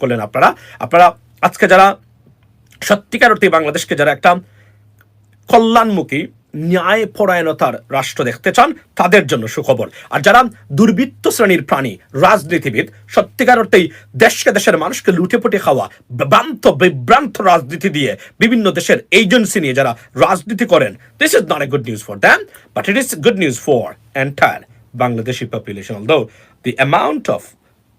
করলেন আপনারা। আপনারা আজকে যারা সত্যিকার অর্থে বাংলাদেশকে যারা একটা কল্যাণমুখী ন্যায় পরায়ণতার রাষ্ট্র দেখতে চান, তাদের জন্য সুখবর। আর যারা দুর্বৃত্ত শ্রেণির প্রাণী, রাজনীতিবিদ, সত্যিকার অর্থেই দেশকে দেশের মানুষকে লুটেপুটে খাওয়া, ভ্রান্ত, বিভ্রান্ত রাজনীতি দিয়ে বিভিন্ন দেশের এজেন্সি নিয়ে যারা রাজনীতি করেন this is not a good news for them but it is good news for entire Bangladeshi population although the amount of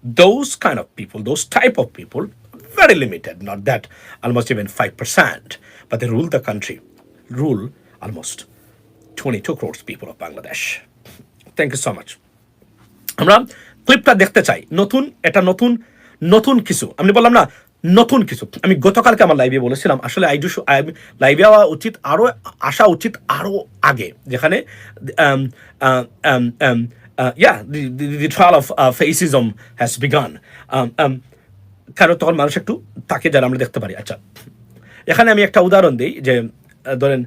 those kind of people, those type of people, very limited, not that almost even 5%, but they rule the country, rule almost 22 crores people of Bangladesh. Thank you so much. আমরা ক্লিপটা দেখতে চাই নতুন এটা নতুন নতুন কিছু আমি বললাম না নতুন কিছু আমি গতকালকে আমার লাইভে বলেছিলাম আসলে আই ডু লাইভে আওয়া উচিত আরও আসা উচিত আরও আগে যেখানে um, uh, um, um, yeah, the, the, the trial of uh, fascism has begun. Um, um, তখন মানুষ একটু তাকে যারা আমরা দেখতে পারি আচ্ছা এখানে আমি একটা উদাহরণ দিই যে ধরেন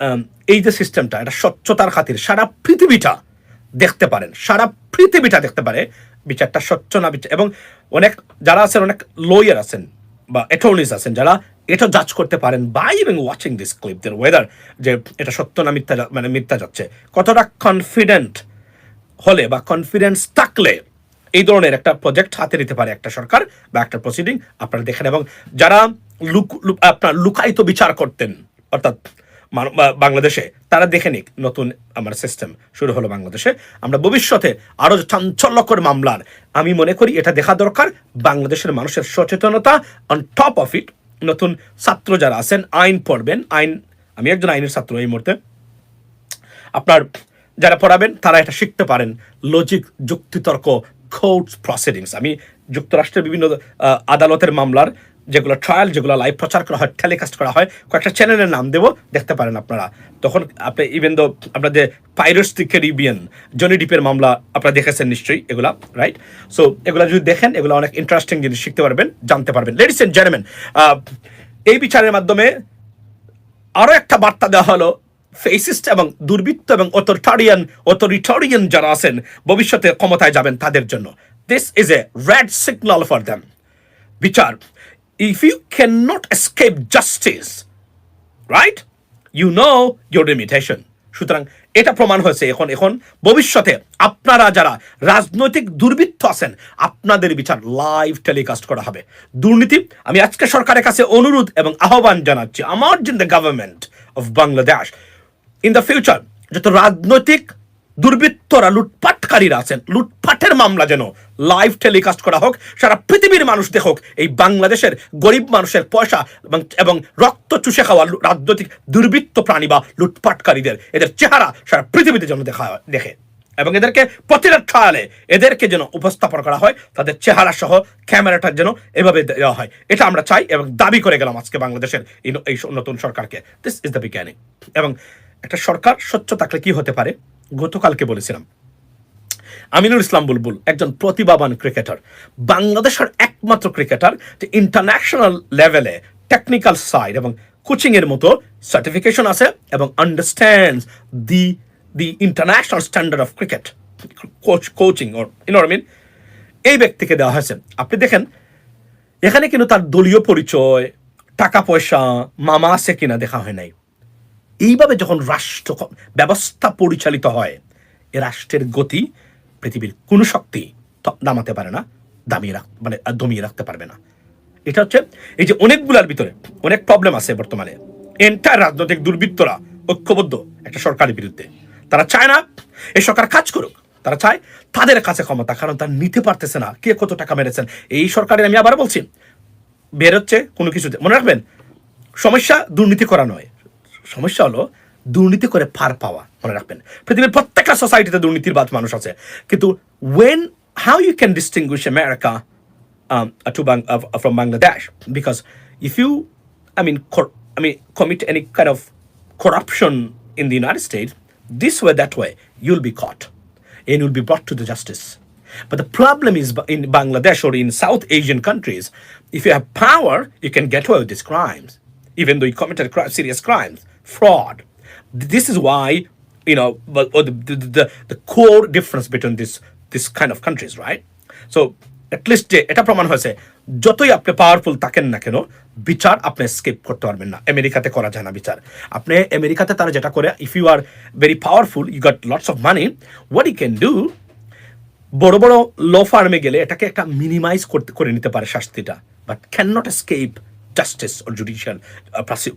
আম, এই যে সিস্টেমটা এটা স্বচ্ছতার খাতির সারা পৃথিবীটা দেখতে পারেন সারা পৃথিবীটা দেখতে পারে বিচারটা স্বচ্ছ না বিচার এবং অনেক যারা আছেন অনেক লয়ার আছেন বা অ্যাটর্নিস আছেন যারা এটা জাজ করতে পারেন বাই এবং ওয়াচিং দিস ক্লিপ দের ওয়েদার যে এটা সত্য না মিথ্যা মানে মিথ্যা যাচ্ছে কতটা কনফিডেন্ট হলে বা কনফিডেন্স থাকলে এই ধরনের একটা প্রজেক্ট হাতে নিতে পারে একটা সরকার বা একটা প্রসিডিং আপনারা দেখেন। এবং যারা লুক আপনার লুকায়িত বিচার করতেন, অর্থাৎ বাংলাদেশে, তারা দেখে নিক নতুন আমার সিস্টেম শুরু হলো বাংলাদেশে। আমরা ভবিষ্যতে আরও চাঞ্চল্যকর মামলার, আমি মনে করি এটা দেখা দরকার। বাংলাদেশের মানুষের সচেতনতা অন টপ অফ ইট নতুন ছাত্র যারা আছেন, আইন পড়বেন। আইন, আমি একজন আইনের ছাত্র এই মুহূর্তে। আপনার যারা পড়াবেন, তারা এটা শিখতে পারেন। লজিক যুক্তিতর্ক কোর্টস প্রসিডিংস আমি যুক্তরাষ্ট্রের বিভিন্ন আদালতের মামলার যেগুলো ট্রায়াল যেগুলো লাইভ প্রচার করা হয় টেলিকাস্ট করা হয়, কয়েকটা চ্যানেলের নাম দেবো, দেখতে পারেন আপনারা। তখন আপনি ইভেন দো আপনাদের পাইরস দি ক্যারিবিয়ান জনি ডিপের মামলা আপনারা দেখেছেন নিশ্চয়ই, এগুলা রাইট সো এগুলা যদি দেখেন, এগুলো অনেক ইন্টারেস্টিং জিনিস শিখতে পারবেন, জানতে পারবেন। লেডিস এন্ড জেন্টলম্যান এই বিচারের মাধ্যমে আরও একটা বার্তা দেওয়া হলো ফেসিস্ট এবং দুর্বৃত্ত এবং অথরিটারিয়ান অথরিটারিয়ান যারা আছেন, ভবিষ্যতে ক্ষমতায় যাবেন তাদের জন্য। This is a red signal for them বিচার if you can not escape justice right you know your limitation সুতরাং এটা প্রমাণ হয়েছে এখন এখন ভবিষ্যতে আপনারা যারা রাজনৈতিক দুর্বৃত্ত আছেন, আপনাদের বিচার লাইভ টেলিকাস্ট করা হবে। দুর্নীতি, আমি আজকে সরকারের কাছে অনুরোধ এবং আহ্বান জানাচ্ছি আমার জিন the government of Bangladesh in the future যত রাজনৈতিক দুর্বৃত্তরা লুটপাটকারীরা আছেন, লুটপাটের মামলা যেন লাইভ টেলিকাস্ট করা হোক, সারা পৃথিবীর মানুষ দেখুক, এই বাংলাদেশের গরিব মানুষের পয়সা এবং রক্ত চুষে খাওয়া রাজনৈতিক দুর্বৃত্ত প্রাণী বা লুটপাটকারীদের, এদের চেহারা সারা পৃথিবীতে যেন দেখা দেখে। এবং এদেরকে প্রতিটা ট্রায়ালে এদেরকে যেন উপস্থাপন করা হয়, তাদের চেহারা সহ ক্যামেরাটা যেন এভাবে দেওয়া হয়। এটা আমরা চাই এবং দাবি করে গেলাম আজকে বাংলাদেশের এই নতুন সরকারকে। দিস ইজ দ্য বিজ্ঞানী এবং একটা সরকার স্বচ্ছ থাকলে কি হতে পারে? গতকালকে বলেছিলাম। আমিনুল ইসলাম বুলবুল একজন প্রতিভাবান ক্রিকেটার বাংলাদেশের একমাত্র ক্রিকেটার যে ইন্টারন্যাশনাল লেভেলে টেকনিক্যাল সাইড এবং কোচিংয়ের মতো সার্টিফিকেশন আছে এবং understand the the international standard of cricket coach coaching or in এই ব্যক্তিকে দেওয়া হয়েছে। আপনি দেখেন, এখানে কিন্তু তার দলীয় পরিচয়, টাকা পয়সা, মামা আছে কিনা দেখা হয় নাই। এইভাবে যখন রাষ্ট্র ব্যবস্থা পরিচালিত হয়, এ রাষ্ট্রের গতি পৃথিবীর কোনো শক্তি ত- নামাতে পারে না, দামিয়ে রাখ মানে দমিয়ে রাখতে পারবে না। এটা হচ্ছে এই যে অনেকগুলার ভিতরে অনেক প্রবলেম আছে বর্তমানে। এন্টার রাজনৈতিক দুর্বৃত্তরা ঐক্যবদ্ধ একটা সরকারের বিরুদ্ধে। তারা চায় না এই সরকার কাজ করুক। তারা চায় তাদের কাছে ক্ষমতা, কারণ তারা নিতে পারতেছে না। কে কত টাকা মেরেছেন? এই সরকারের আমি আবার বলছি বেরোচ্ছে কোনো কিছুতে। মনে রাখবেন, সমস্যা দুর্নীতি করা নয়। সমস্যা হলো দুর্নীতি করে পার পাওয়া মনে রাখবেন পৃথিবীর প্রত্যেকটা সোসাইটিতে দুর্নীতির বাদ মানুষ আছে কিন্তু when how you can distinguish America um, to Bang- uh, from Bangladesh because if you, I mean, commit any kind of corruption in the United States, this way, that way, you'll be caught and you'll be brought to the justice. But the problem is in Bangladesh or in South Asian countries, if you have power, you can get away with these crimes, even though you committed cri- serious crimes, fraud. This is why, you know, or the, the, the, the core difference between this, this kind of countries, right? So at least যে এটা প্রমাণ হয়েছে যতই আপনি powerful থাকেন না কেন বিচার আপনি স্কিপ করতে পারবেন না আমেরিকাতে করা যায় না বিচার আপনি আমেরিকাতে তারা যেটা করে if you are very powerful you got lots of money what you can do বড় বড় ল ফার্মে গেলে এটাকে একটা মিনিমাইজ করতে করে নিতে পারে শাস্তিটা but can not escape justice or judicial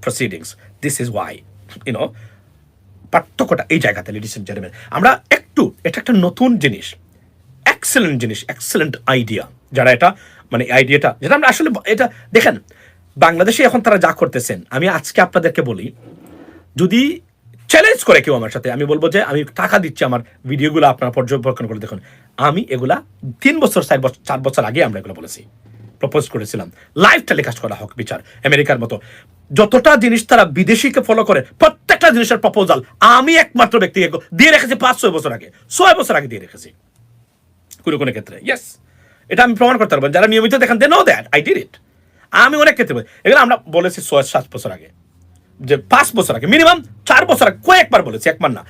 proceedings this is why you know পার্থক্যটা এই জায়গাতে লেডিস এন্ড জেন্টলম্যান আমরা একটু, এটা একটা নতুন জিনিস এক্সেলেন্ট জিনিস এক্সেলেন্ট আইডিয়া যারা এটা মানে আইডিয়াটা যেটা আমরা আসলে, এটা, দেখেন, বাংলাদেশে এখন তারা যা করতেছেন, আমি আজকে আপনাদেরকে বলি, যদি চ্যালেঞ্জ করে কেউ আমার সাথে, আমি বলব যে, আমি টাকা দিচ্ছি আমার ভিডিওগুলো আপনারা পর্যবেক্ষণ করে দেখুন। আমি এগুলা তিন বছর, চার বছর চার বছর আগে আমরা এগুলো বলেছি। প্রপোজ করেছিলাম। লাইভ টেলিকাস্ট করা হোক বিচার, আমেরিকার মতো। যতটা জিনিস তারা বিদেশিকে ফলো করে, প্রত্যেকটা জিনিসের প্রপোজাল আমি একমাত্র ব্যক্তি দিয়ে রেখেছি পাঁচ ছয় বছর আগে। ছয় বছর আগে দিয়ে রেখেছি। কোনো কোনো ক্ষেত্রে ইয়েস এটা আমি প্রমাণ করতে পারব। যারা নিয়মিত দেখেন they know that I did it আমি অনেক ক্ষেত্রে। এগুলো আমরা বলেছি ছয়, সাত বছর আগে। যে পাঁচ বছর আগে মিনিমাম চার বছর আগে, কয়েকবার বলেছি, একবার না।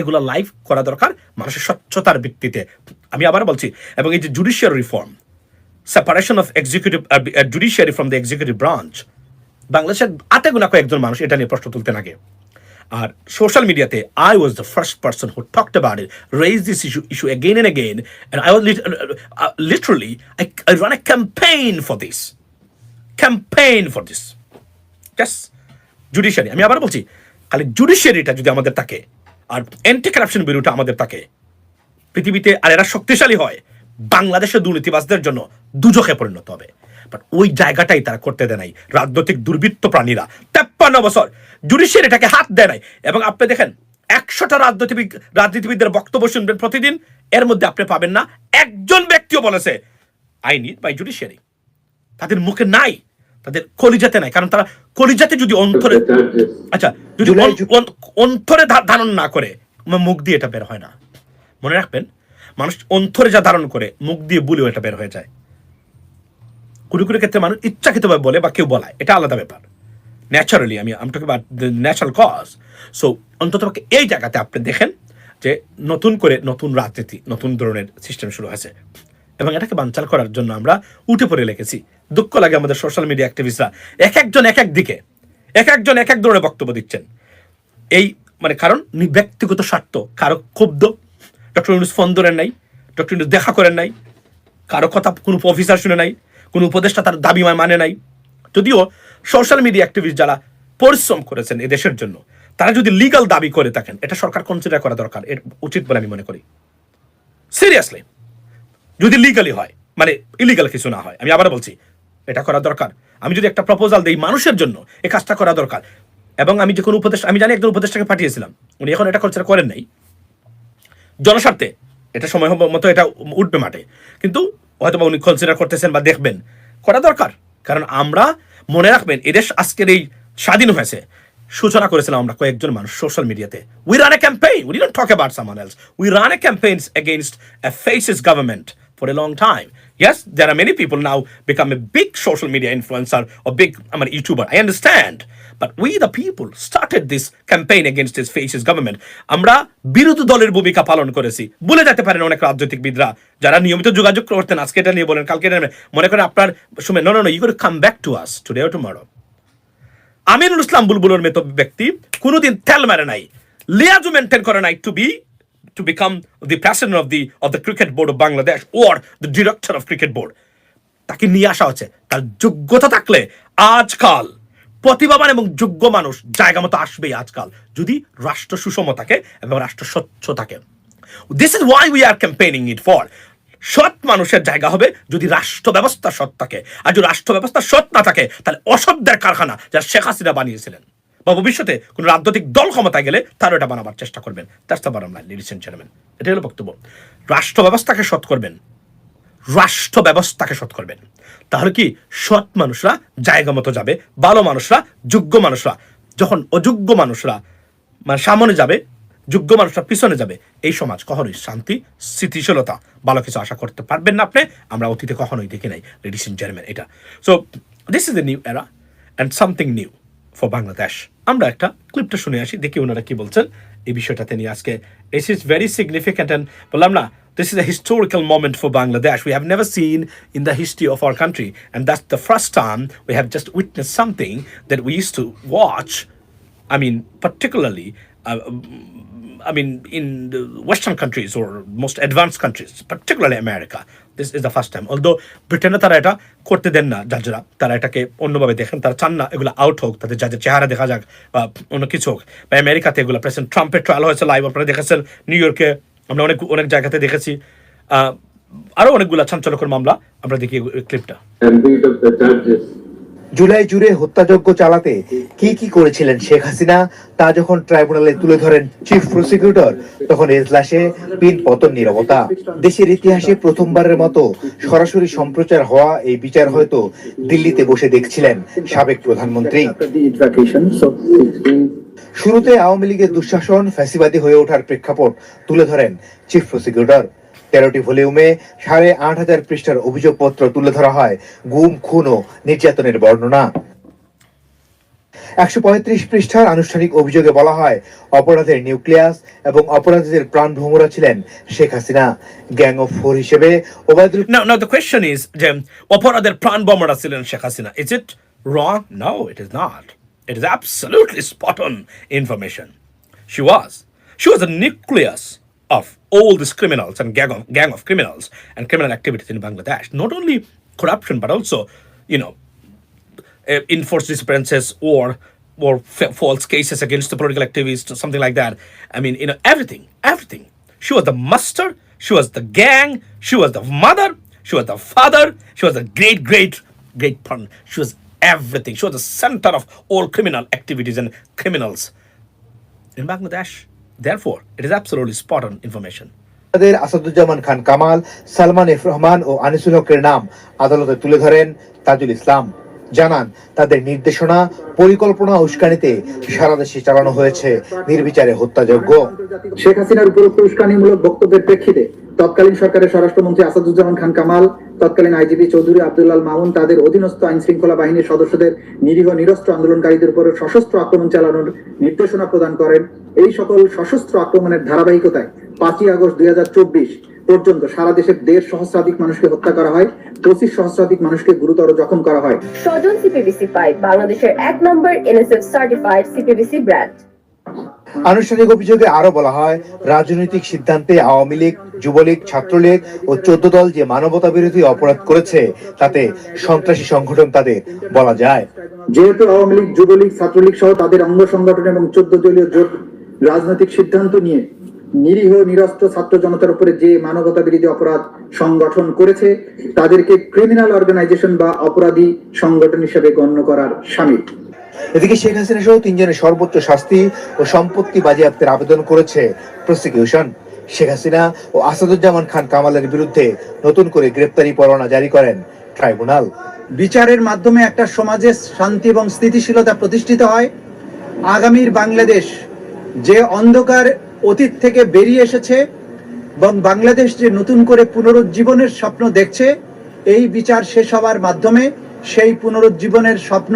এগুলো লাইভ করা দরকার মানুষের স্বচ্ছতার ভিত্তিতে। আমি আবার বলছি, এবং এই যে judicial reform separation of executive judiciary from the executive branch বাংলাদেশের আতে গুণা কয়েকজন মানুষ, এটা নিয়ে প্রশ্ন তুলতেন আগে। আর সোশ্যাল মিডিয়াতে I was the first person who talked about it raise this issue issue again and again and I was literally I ran a campaign for this campaign for this just judiciary আমি আবার বলছি, খালি জুডিশিয়ারিটা যদি আমাদের থাকে, আর anti corruption বিরুটা আমাদের থাকে, পৃথিবীতে আর এরা শক্তিশালী হয় বাংলাদেশের দুর্নীতিবাজদের জন্য দুজকে পরিণত হবে। বাট ওই জায়গাটাই তারা করতে দেয় নাই। রাজনৈতিক দুর্বৃত্ত প্রাণীরা তেপ্পান্ন বছর জুডিশিয়ারি এটাকে হাত দেয় নাই। এবং আপনি দেখেন একশোটা রাজনীতিবিদ রাজনীতিবিদদের বক্তব্য শুনবেন প্রতিদিন। এর মধ্যে আপনি পাবেন না। একজন ব্যক্তিও বলেছে আই নিড বাই জুডিশিয়ারি তাদের মুখে নাই। তাদের কলিজাতে নাই। কারণ তারা কলিজাতে যদি অন্তরে আচ্ছা যদি অন্তরে ধারণ না করে মুখ দিয়ে এটা বের হয় না। মনে রাখবেন মানুষ অন্তরে যা ধারণ করে, মুখ দিয়ে বলেও এটা বের হয়ে যায়। কোনো কোনো ক্ষেত্রে মানুষ ইচ্ছাকৃতভাবে বলে বা কেউ বলায়। এটা আলাদা ব্যাপার। ন্যাচারালি আমি আমি ন্যাচারাল কজ সো অন্তত এই জায়গাতে আপনি দেখেন যে নতুন করে নতুন রাজনীতি, নতুন ধরনের সিস্টেম শুরু হয়েছে। এবং এটাকে বানচাল করার জন্য আমরা উঠে পড়ে লেগেছি। দুঃখ লাগে আমাদের সোশ্যাল মিডিয়া অ্যাক্টিভিস্টরা এক একজন এক এক দিকে, এক একজন এক এক ধরনের বক্তব্য দিচ্ছেন। এই মানে কারণ, ব্যক্তিগত স্বার্থ, কারও ক্ষুব্ধ ডক্টর ইউনুস ফোন ধরেন নাই, ডক্টর ইউনুস দেখা করেন নাই, কারও কথা কোনো অফিসার শুনে নাই, কোনো উপদেষ্টা তার দাবি মানে নাই। যদিও সোশ্যাল মিডিয়া অ্যাক্টিভিস্ট যারা পরিশ্রম করেছেন এই দেশের জন্য, তারা যদি লিগাল দাবি করে থাকেন, এটা সরকার কনসিডার করা দরকার, এর উচিত বলে আমি মনে করি। সিরিয়াসলি যদি লিগালি হয় মানে ইলিগাল কিছু না হয়, আমি আবার বলছি, এটা করা দরকার। আমি যদি একটা প্রপোজাল দিই মানুষের জন্য, এই কাজটা করা দরকার। এবং আমি যে কোনো উপদেশ আমি জানি একজন উপদেষ্টাকে পাঠিয়েছিলাম, উনি এখন এটা কনসিডার করেন নাই। জনস্বার্থে। এটা সময় মতো এটা উঠবে মাঠে। কিন্তু হয়তো বা উনি কনসিডার করতেছেন বা দেখবেন। করা দরকার। কারণ আমরা মনে রাখবেন, এদেশ আজকের এই স্বাধীন হয়েছে। সূচনা করেছিলাম আমরা কয়েকজন মানুষ সোশ্যাল মিডিয়াতে we ran a campaign we don't talk about someone else we ran a campaigns against a fascist government for a long time. Yes, there are many people now become a big social media influencer or big I'm an YouTuber. I understand. But we the people started this campaign against this fascist government. আমরা বিরোধী দলের ভূমিকা পালন করেছি বলে যেতে পারেন অনেক রাজনৈতিকবিদরা যারা নিয়মিত যোগাযোগ করতেন আজকে এটা নিয়ে বলেন কালকে এটা। মনে করেন আপনার শুনে no no no you come back to us today tomorrow Aminul Islam বুলবুলের মতো ব্যক্তি কোনোদিন তেল মারে নাই লিয়াজু মেনটেন করে নাই to be to become the president of the of the cricket board of Bangladesh or the director of cricket board. তাকে নিয়ে আসা হচ্ছে। তার যোগ্যতা থাকলে আজকাল প্রতিভাবান এবং যোগ্য মানুষ জায়গা মতো আসবেই আজকাল। যদি রাষ্ট্র সুষম থাকে এবং রাষ্ট্র স্বচ্ছ থাকে। This is why we are campaigning it for সৎ মানুষের জায়গা হবে যদি রাষ্ট্র ব্যবস্থা সৎ থাকে। আর যদি রাষ্ট্র ব্যবস্থা সৎ না থাকে, তাহলে অসভ্যের কারখানা যা শেখ হাসিনা বানিয়েছিলেন বা ভবিষ্যতে কোনো রাজনৈতিক দল ক্ষমতায় গেলে তারও এটা বানাবার চেষ্টা করবেন। That's the bottom line ladies and এটা হলো বক্তব্য। রাষ্ট্র ব্যবস্থাকে সৎ করবেন। রাষ্ট্র ব্যবস্থাকে সৎ করবেন। তাহলে কি সৎ মানুষরা জায়গা মতো যাবে, ভালো মানুষরা, যোগ্য মানুষরা, যখন অযোগ্য মানুষরা মানে সামনে যাবে, যোগ্য মানুষরা পিছনে যাবে, এই সমাজ কখনোই শান্তি, স্থিতিশীলতা, ভালো কিছু আশা করতে পারবেন না আপনি। আমরা অতীতে কখনোই দেখি নাই লেডিস ইন জেন্টলম্যান এটা। So this is the new era and something new for Bangladesh আমরা একটা ক্লিপটা শুনে আসি দেখি ওনারা কি বলছেন এই বিষয়টাতে নিয়ে আজকে this is very significant and বললাম না this is a historical moment for Bangladesh. We have never seen in the history of our country, and that's the first time we have just witnessed something that we used to watch. I mean, particularly, uh, I mean, in the Western countries or most advanced countries, particularly America. This is the first time although ব্রিটেনে তারা এটা করতে দেন না, জাজরা। তারা এটাকে অন্যভাবে দেখেন। তারা চান না এগুলো আউট হোক, তাদের জাজের চেহারা দেখা যাক বা অন্য কিছু হোক। বা আমেরিকাতে এগুলো প্রেসিডেন্ট ট্রাম্পের ট্রায়াল হয়েছে লাইভ আপনারা দেখেছেন। নিউ ইয়র্কে আমরা অনেক অনেক জায়গাতে দেখেছি। আরও আরও অনেকগুলো চাঞ্চলকর মামলা, আমরা দেখি ক্লিপটা জুলাই জুড়ে হত্যাযজ্ঞ চালাতে কি কি করেছিলেন শেখ হাসিনা, তা যখন ট্রাইব্যুনালে তুলে ধরেন চিফ প্রসিকিউটর, তখন এজলাসে পিন পতন নীরবতা। দেশের ইতিহাসে প্রথমবারের মতো সরাসরি সম্প্রচার হওয়া এই বিচার হয়তো দিল্লিতে বসে দেখছিলেন সাবেক প্রধানমন্ত্রী। শুরুতে আওয়ামী লীগের দুঃশাসন ফ্যাসিবাদী হয়ে ওঠার প্রেক্ষাপট তুলে ধরেন চিফ প্রসিকিউটর। তেরোটি ভলিউমে সাড়ে আট হাজার পৃষ্ঠার অভিযোগপত্র তুলে ধরা হয় গুম খুন ও নির্যাতনের বর্ণনা একশো পঁয়ত্রিশ পৃষ্ঠার আনুষ্ঠানিক অভিযোগে বলা হয় অপরাধের নিউক্লিয়াস এবং অপরাধীদের প্রাণ ভ্রমরা ছিলেন Sheikh Hasina gang of four হিসেবে ওবায়দুল the question is, যে অপরাধের প্রাণ বোমারা ছিলেন Sheikh Hasina it wrong? No, it is not. It is absolutely spot on information. She was. She was the nucleus of all these criminals and gang of, gang of criminals and criminal activities in Bangladesh. Not only corruption, but also, you know, uh, enforced disappearances or or fa- false cases against the political activists or something like that. I mean, you know, everything, everything. She was the master. She was the gang. She was the mother. She was the father. She was the great, great, great pun. She was everything. She was the center of all criminal activities and criminals in Bangladesh. Therefore, it is absolutely spot on information. তাদের Asaduzzaman Khan Kamal Salman F Rahman ও আনিসুল হকের নাম আদালতে তুলে ধরেন তাজুল ইসলাম জানান তাদের নির্দেশনা পরিকল্পনা উস্কানিতে সারা দেশে চালানো হয়েছে নির্বিচারে হত্যাযজ্ঞ শেখ হাসিনার উপরোক্ত উস্কানিমূলক বক্তব্যের প্রেক্ষিতে তৎকালীন সরকারের স্বরাষ্ট্রমন্ত্রী আসাদুজ্জামান খান কামাল, তৎকালীন আইজিপি চৌধুরী আব্দুল্লাল মামুন তাদের অধীনস্থ আইন শৃঙ্খলা বাহিনীর সদস্যদের নিরীহ নিরস্ত্র আন্দোলনকারীদের উপর সশস্ত্র আক্রমণ চালানোর নির্দেশনা প্রদান করেন। এই সকল সশস্ত্র আক্রমণের ধারাবাহিকতায় পাঁচই আগস্ট দুই হাজার চব্বিশ পর্যন্ত সারা দেশের দেড় সহস্রাধিক মানুষকে হত্যা করা হয়, পঁচিশ সহস্রাধিক মানুষকে গুরুতর জখম করা হয়। স্বজন C P V C pipe বাংলাদেশের এক নম্বর N S F certified C P V C brand আনুষ্ঠানিক অভিযোগে আরও বলা হয়, রাজনৈতিক সিদ্ধান্তে আওয়ামী লীগ, যুবলীগ, ছাত্রলীগ ও চোদ্দ দল যে মানবতা বিরোধী অপরাধ করেছে, তাতে সন্ত্রাসী সংগঠন তাদের বলা যায়। যেহেতু আওয়ামী লীগ, যুবলীগ, ছাত্রলীগ সহ তাদের অঙ্গ সংগঠন এবং চোদ্দ দলীয় জোট রাজনৈতিক সিদ্ধান্ত নিয়ে নিরীহ, নিরস্ত্র ছাত্র জনতার উপরে যে মানবতা বিরোধী অপরাধ সংগঠন করেছে, তাদেরকে ক্রিমিনাল অর্গানাইজেশন বা অপরাধী সংগঠন হিসেবে গণ্য করার সামিল। এদিকে শেখ হাসিনা সহ তিনজনের সর্বোচ্চ শাস্তি ও সম্পত্তি বাজেয়াপ্তের আবেদন করেছে প্রসিকিউশন। শেখ হাসিনা ও আসাদুজ্জামান খান কামালের বিরুদ্ধে নতুন করে গ্রেপ্তারি পরোয়ানা জারি করেন ট্রাইব্যুনাল। বিচারের মাধ্যমে একটা সমাজে শান্তি এবং স্থিতিশীলতা প্রতিষ্ঠিত হয়। আগামীর বাংলাদেশ যে অন্ধকার অতীত থেকে বেরিয়ে এসেছে এবং বাংলাদেশ যে নতুন করে পুনরুজ্জীবনের স্বপ্ন দেখছে, এই বিচার শেষ হওয়ার মাধ্যমে সেই পুনরুজ্জীবনের স্বপ্ন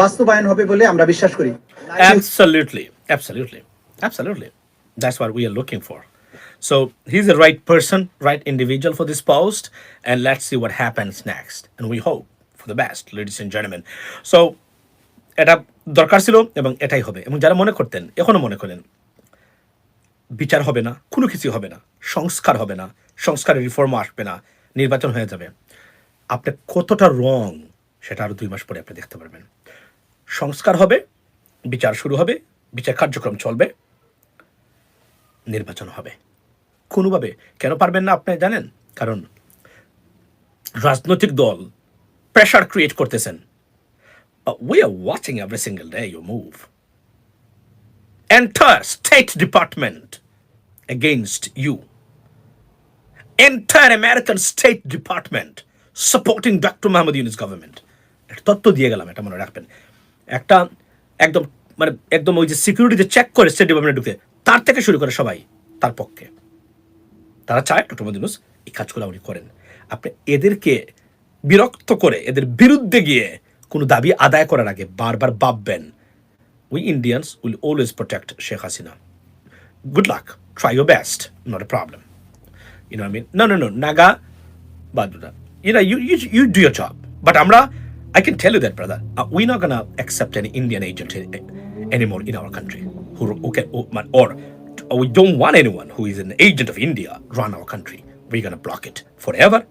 বাস্তবায়ন হবে বলে আমরা বিশ্বাস করি Absolutely, absolutely, absolutely. That's what we are looking for. So he's the right person, right individual for this post, and let's see what happens next. And we hope for the best, ladies and gentlemen. So এটা দরকার ছিল এবং এটাই হবে এবং যারা মনে করতেন এখনও মনে করেন বিচার হবে না কোনো কিছু হবে না সংস্কার হবে না সংস্কারের রিফর্ম আসবে না নির্বাচন হয়ে যাবে আপনি কতটা রং সেটা আরও দুই মাস পরে আপনি দেখতে পারবেন সংস্কার হবে, বিচার শুরু হবে, বিচার কার্যক্রম চলবে, নির্বাচন হবে কোনোভাবে কেন পারবেন না আপনি জানেন কারণ রাজনৈতিক দল প্রেশার ক্রিয়েট করতেছেন we are watching every single day you move entire State Department against you. Entire American State Department supporting Dr. Mohammed Yunus government. একটা তথ্য দিয়ে গেলাম, এটা মনে রাখবেন একটা একদম মানে একদম ওই যে সিকিউরিটি যে চেক করে স্টেট ডিপার্টমেন্টে ঢুকে তার থেকে শুরু করে সবাই তার পক্ষে তারা চায় ডক্টর মোহাম্মদ ইউনুস এই কাজগুলো উনি করেন আপনি এদেরকে বিরক্ত করে এদের বিরুদ্ধে গিয়ে কোনো দাবি আদায় করার আগে বারবার ভাববেন we Indians will always protect Sheikh Hasina good luck try your best Not a problem. You know what I mean? No, no, no. Naga, Baduda. You know, you, you, you do I can tell you that, brother. Uh, we're not gonna accept any Indian agent anymore in our country. Who, who can, who, or or we don't want anyone who is an agent of India run our country. We're gonna block it forever.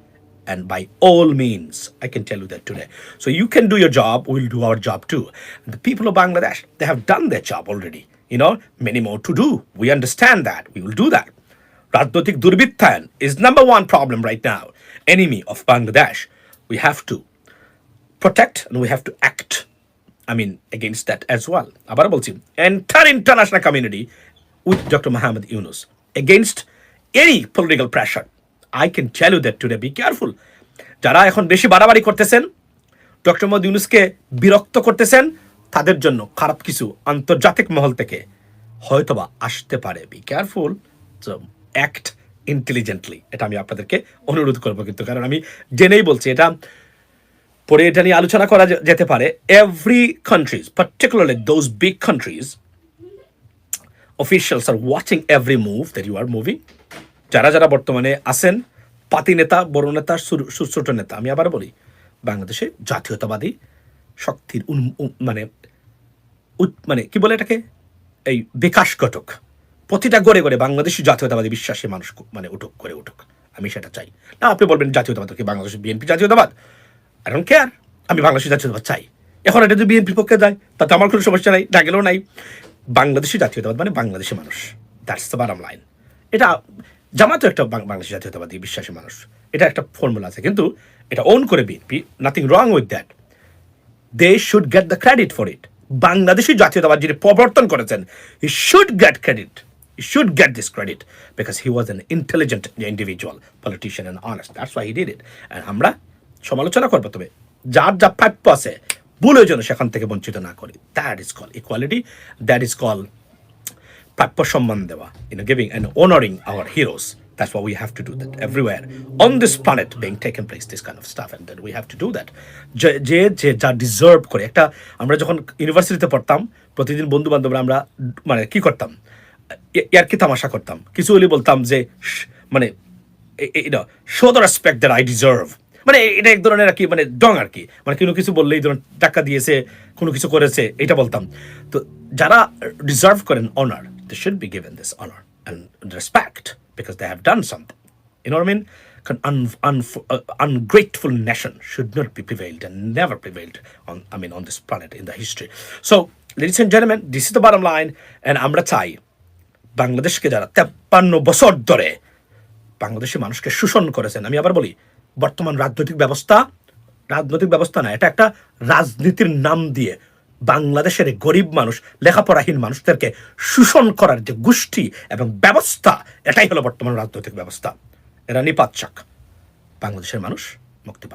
And by all means, I can tell you that today. So you can do your job, we'll do our job too. And the people of Bangladesh, they have done their job already. You know, many more to do. We understand that. We will do that. Rajnotik Durbittan is number one problem right now. Enemy of Bangladesh. We have to protect and we have to act. I mean, against that as well. আবার বলছি entire international community with Dr. Muhammad Yunus against any political pressure. I can tell you that today. Be careful. যারা এখন বেশি বাড়াবাড়ি করতেছেন doctor Mohammad ইউনুসকে বিরক্ত করতেছেন তাদের জন্য খারাপ কিছু আন্তর্জাতিক মহল থেকে হয়তোবা আসতে পারে বি কেয়ারফুল অ্যাক্ট ইন্টেলিজেন্টলি এটা আমি আপনাদেরকে অনুরোধ করব কিন্তু কারণ আমি জেনেই বলছি এটা পরে এটা নিয়ে আলোচনা করা যেতে পারে। Every countries particularly those big countries officials are watching every move that you are moving যারা যারা বর্তমানে আছেন, পাতি নেতা, বড় নেতা ছোট নেতা, আমি আবার বলি, বাংলাদেশে জাতীয়তাবাদী শক্তির মানে মানে কি বলে এটাকে? এই বিকাশ ঘটক। প্রতিটা গড়ে গড়ে বাংলাদেশি জাতীয়তাবাদী বিশ্বাসী মানুষ মানে উঠুক করে উঠুক। আমি সেটা চাই। না, আপনি বলবেন জাতীয়তাবাদ কি বাংলাদেশ বিএনপি জাতীয়তাবাদ? আই ডোন্ট কেয়ার আমি বাংলাদেশি জাতীয়তাবাদ চাই। এখন এটা যদি বিএনপির পক্ষে যায় তাতে আমার কোনো সমস্যা নাই না গেলেও নাই। বাংলাদেশি জাতীয়তাবাদ মানে বাংলাদেশি মানুষ। দ্যাটস দ্য বারাম লাইন এটা জামাতও একটা বাংলাদেশি জাতীয়তাবাদী বিশ্বাসী মানুষ। এটা একটা ফর্মুলা আছে। কিন্তু এটা ওন করে BNP nothing wrong with that they should get the credit for it Bangladeshi জাতীয়তাবাদ যিনি প্রবর্তন করেছেন he should get credit he should get this credit because he was an intelligent individual politician and honest that's why he did it and আমরা সমালোচনা করবে তবে যার যা প্রাপ্য আছে ভুলের জন্য সেখান থেকে বঞ্চিত না করি। That is call equality that is call প্রাপ্য সম্মান দেওয়া know, giving and honoring our heroes. That's what we have to do that everywhere on this planet being taken place, this kind of stuff, and then we have to do that. যে যে যে deserve করে, একটা আমরা যখন ইউনিভার্সিটিতে পড়তাম, প্রতিদিন বন্ধু বান্ধবরা আমরা মানে কি করতাম? ইয়ার কি তামাশা করতাম? কিছু হলে বলতাম যে মানে show the respect that I deserve মানে এটা এক ধরনের আর কি মানে ডং আর কি। মানে কোনো কিছু বললে এই ধরনের টাকা দিয়েছে, কোনো কিছু করেছে, এটা বলতাম। তো যারা ডিজার্ভ করেন honour they should be given this honour and respect because they have done something in or mean ungrateful nation should not be prevailed and never prevailed on I mean on this planet in the history so ladies and gentleman this is the bottom line and আমরা চাই বাংলাদেশকে যারা তেপ্পান্ন বছর ধরে বাংলাদেশের মানুষকে শোষণ করেছেন, আমি আবার বলি বর্তমান রাজনৈতিক ব্যবস্থা রাজনৈতিক ব্যবস্থা না, এটা একটা রাজনীতির নাম দিয়ে বাংলাদেশের গরিব মানুষ, লেখাপড়াহীন মানুষদেরকে শোষণ করার যে গোষ্ঠী এবং ব্যবস্থা, এটাই হলো বর্তমান রাজনৈতিক ব্যবস্থা। এরা নিপাতচাক বাংলাদেশের মানুষ মুক্তি